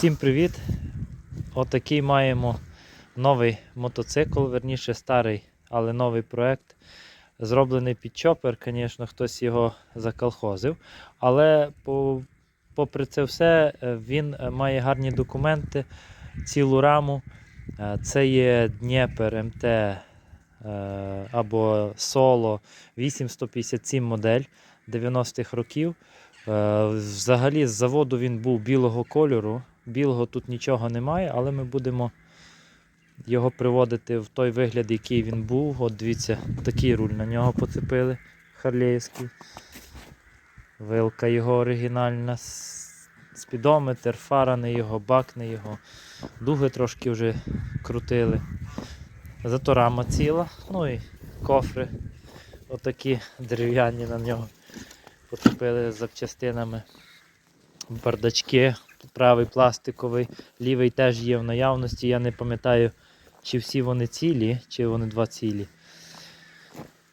Всім привіт! Отакий маємо новий мотоцикл, верніше старий, але новий проект. Зроблений під чопер, звісно, хтось його заколхозив. Але попри це все, е, він е, має гарні документи, цілу раму. Е, Це є Дніпер МТ або Соло 8157 модель 90-х років. Взагалі з заводу він був білого кольору. Білого тут нічого немає, але ми будемо його приводити в той вигляд, який він був. От дивіться, такий руль на нього поцепили харлеївський. Вилка його оригінальна, спідометр, фара не його, бак не його. Дуги трошки вже крутили. Зато рама ціла. Ну і кофри. Отакі дерев'яні на нього поцепили з запчастинами. Бардачки, правий пластиковий, лівий теж є в наявності. Я не пам'ятаю, чи всі вони цілі, чи вони два цілі.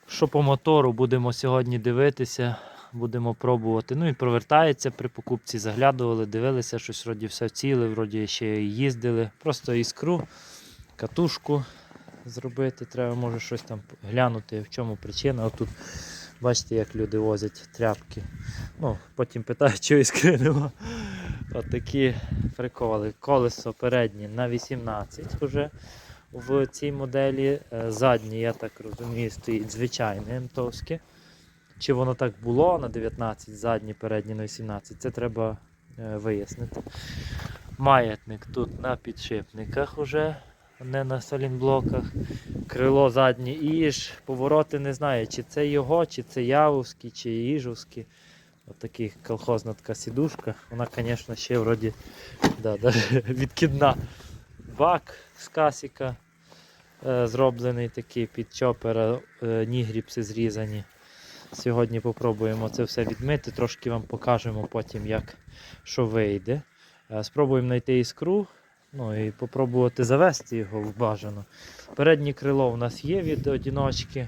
Що по мотору будемо сьогодні дивитися, будемо пробувати. Ну і провертається при покупці, заглядували, дивилися, щось вроді все ціле, вроді ще їздили. Просто іскру, катушку зробити. Треба може щось там глянути, в чому причина. Отут бачите, як люди возять тряпки. Ну, потім питають, чого іскри нема. Отакі приколи. Колесо переднє на 18 вже в цій моделі. Е, Заднє, я так розумію, стоїть звичайне МТовське. Чи воно так було на 19, заднє, переднє на 18, це треба е, вияснити. Маятник тут на підшипниках уже, не на солінблоках. Крило заднє Іж, повороти не знаю, чи це його, чи це Явовський, чи Іжовський. Отакий колхозна така сідушка. Вона, звісно, ще вроді да, відкидна. Бак з касіка е, зроблений такий під чопера, е, нігріпси зрізані. Сьогодні попробуємо це все відмити, трошки вам покажемо потім, як що вийде. Е, Спробуємо знайти іскру, ну і попробувати завести його в бажано. Переднє крило у нас є від одіночки.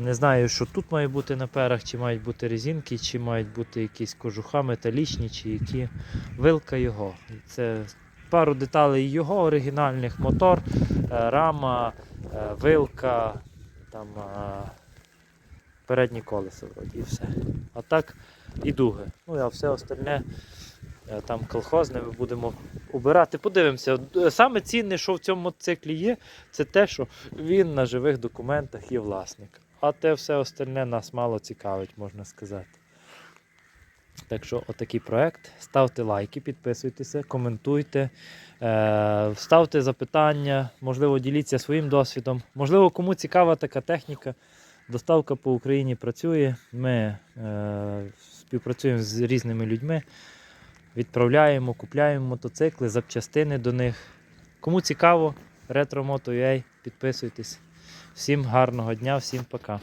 Не знаю, що тут має бути на перах, чи мають бути резинки, чи мають бути якісь кожуха металічні, чи які. Вилка його. Це пару деталей його оригінальних, мотор, е, рама, е, вилка, там е, передні колеса вроді і все. А так і дуги. Ну а все остальне там колхозне будемо убирати. Подивимося. Саме цінне, що в цьому мотоциклі є, це те, що він на живих документах є власник. А те все остальне нас мало цікавить, можна сказати. Так що, отакий проект. Ставте лайки, підписуйтеся, коментуйте, е, ставте запитання, можливо, діліться своїм досвідом. Можливо, кому цікава така техніка. Доставка по Україні працює. Ми е, співпрацюємо з різними людьми, відправляємо, купляємо мотоцикли, запчастини до них. Кому цікаво, retromoto.ua, підписуйтесь. Всім гарного дня, всім пока.